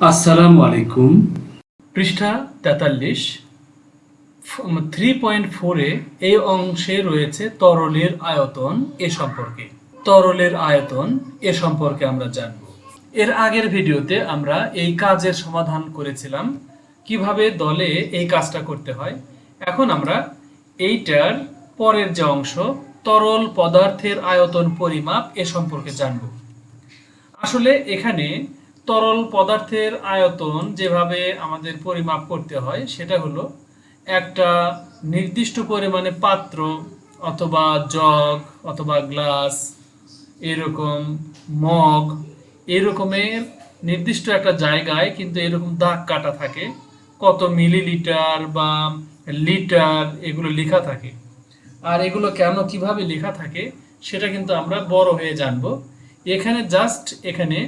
আসসালামু আলাইকুম। পৃষ্ঠা তেতাল্লিশ থ্রি পয়েন্ট ফোরে এই অংশে রয়েছে তরলের আয়তন এ সম্পর্কে। তরলের আয়তন এ সম্পর্কে আমরা জানব। এর আগের ভিডিওতে আমরা এই কাজের সমাধান করেছিলাম, কীভাবে দলে এই কাজটা করতে হয়। এখন আমরা এইটার পরের যে অংশ, তরল পদার্থের আয়তন পরিমাপ এ সম্পর্কে জানব। আসলে এখানে তরল পদার্থের আয়তন যেভাবে আমাদের পরিমাপ করতে হয়, সেটা হলো একটা নির্দিষ্ট পরিমাণে পাত্র অথবা জগ অথবা গ্লাস, এরকম মগ, এরকমের নির্দিষ্ট একটা জায়গায় কিন্তু এরকম দাগ কাটা থাকে, কত মিলিলিটার বা লিটার এগুলো লেখা থাকে। আর এগুলো কেন কীভাবে লেখা থাকে, সেটা কিন্তু আমরা বড় হয়ে জানব। এখানে জাস্ট এখানে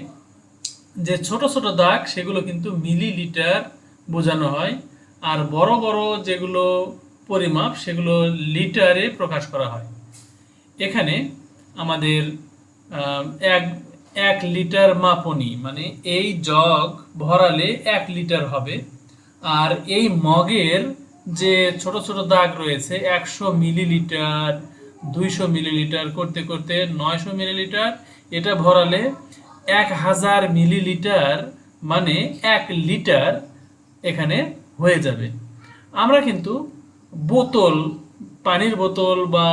যে ছোট ছোট দাগ, সেগুলো কিন্তু মিলিলিটার বোঝানো হয়। আর বড় বড় যেগুলো পরিমাপ, সেগুলো লিটারে প্রকাশ করা হয়। এখানে আমাদের এক এক লিটার মাপনি মানে এই জগ ভরালে এক লিটার হবে। আর এই মগের যে ছোট ছোট দাগ রয়েছে, একশো মিলিলিটার, দুইশো মিলিলিটার, করতে করতে নয়শো মিলিলিটার, এটা ভরালে এক হাজার মিলিলিটার মানে এক লিটার এখানে হয়ে যাবে। আমরা কিন্তু বোতল, পানির বোতল বা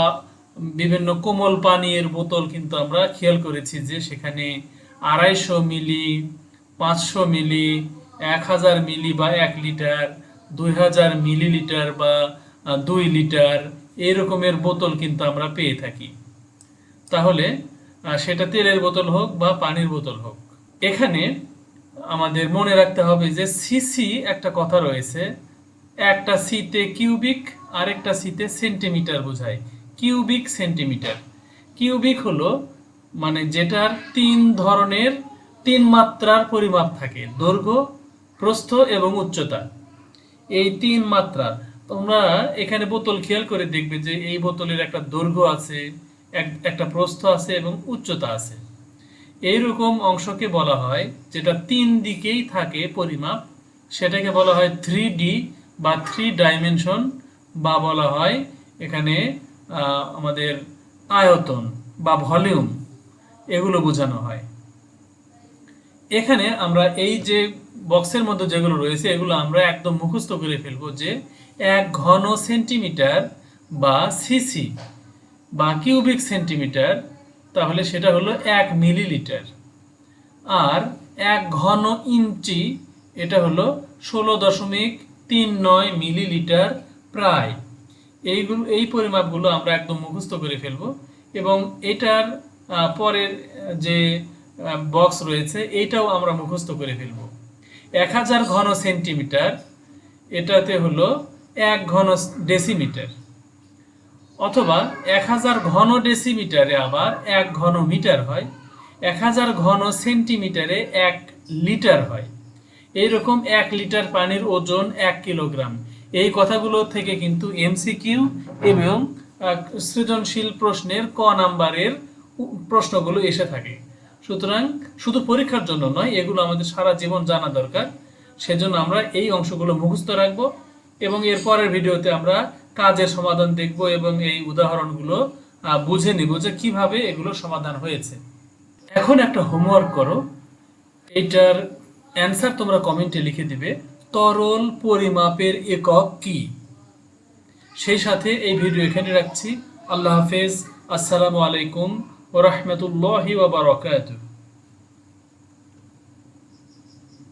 বিভিন্ন কোমল পানির বোতল কিন্তু আমরা খেয়াল করেছি যে সেখানে আড়াইশো মিলি, পাঁচশো মিলি, এক হাজার মিলি বা এক লিটার, দুই হাজার মিলিলিটার বা দুই লিটার এরকমের বোতল কিন্তু আমরা পেয়ে থাকি। তাহলে সেটা তেলের বোতল হোক বা পানির বোতল হোক। এখানে আমাদের মনে রাখতে হবে যে সিসি একটা কথা রয়েছে। একটা সিতে কিউবিক, আরেকটা সিতে সেন্টিমিটার বোঝায়। Cubic, centimetre. কিউবিক হলো মানে যেটার তিন ধরনের, তিন মাত্রার পরিমাপ থাকে, দৈর্ঘ্য, প্রস্থ এবং উচ্চতা। এই তিন মাত্রা, তোমরা এখানে বোতল খেয়াল করে দেখবে যে এই বোতলের একটা দৈর্ঘ্য আছে একটা প্রস্থ আছে এবং উচ্চতা আছে। এইরকম অংশকে বলা হয়, যেটা তিন দিকেই থাকে পরিমাপ, সেটাকে বলা হয় থ্রি ডি বা থ্রি ডাইমেনশন বা বলা হয় এখানে আমাদের আয়তন বা ভলিউম এগুলো বোঝানো হয়। এখানে আমরা এই যে বক্সের মধ্যে যেগুলো রয়েছে, এগুলো আমরা একদম মুখস্থ করে ফেলব যে এক ঘন সেন্টিমিটার বা সিসি বা কিউবিক সেন্টিমিটার তাহলে সেটা হলো এক মিলিলিটার আর এক ঘন ইঞ্চি, এটা হলো ষোলো দশমিক তিন নয় মিলিলিটার প্রায়। এইগুলো, এই পরিমাপগুলো আমরা একদম মুখস্থ করে ফেলব। এবং এটার পরের, যে বক্স রয়েছে এইটাও আমরা মুখস্থ করে ফেলব। এক হাজার ঘন সেন্টিমিটার এটাতে হলো এক ঘন ডেসিমিটার অথবা এক হাজার ঘন ডেসিমিটারে আবার এক ঘন মিটার হয়, এক হাজার ঘন সেন্টিমিটারে এক লিটার হয়। এইরকম এক লিটার পানির ওজন এক কিলোগ্রাম। এই কথাগুলো থেকে কিন্তু এমসিকিউ এবং সৃজনশীল প্রশ্নের ক নাম্বারের প্রশ্নগুলো এসে থাকে। সুতরাং শুধু পরীক্ষার জন্য নয়, এগুলো আমাদের সারা জীবন জানা দরকার। সেজন্য আমরা এই অংশগুলো মুখস্থ রাখব এবং এর পরের ভিডিওতে আমরা কাজের সমাধান দেখব এবং এই উদাহরণগুলো বুঝে নিব যে কীভাবে এগুলো সমাধান হয়েছে। এখন একটা হোমওয়ার্ক করো। এইটার অ্যান্সার তোমরা কমেন্টে লিখে দিবে। তরল পরিমাপের একক কি? সেই সাথে এই ভিডিও এখানে রাখছি। আল্লাহ হাফেজ। আসসালামু আলাইকুম ও রহমতুল্লাহি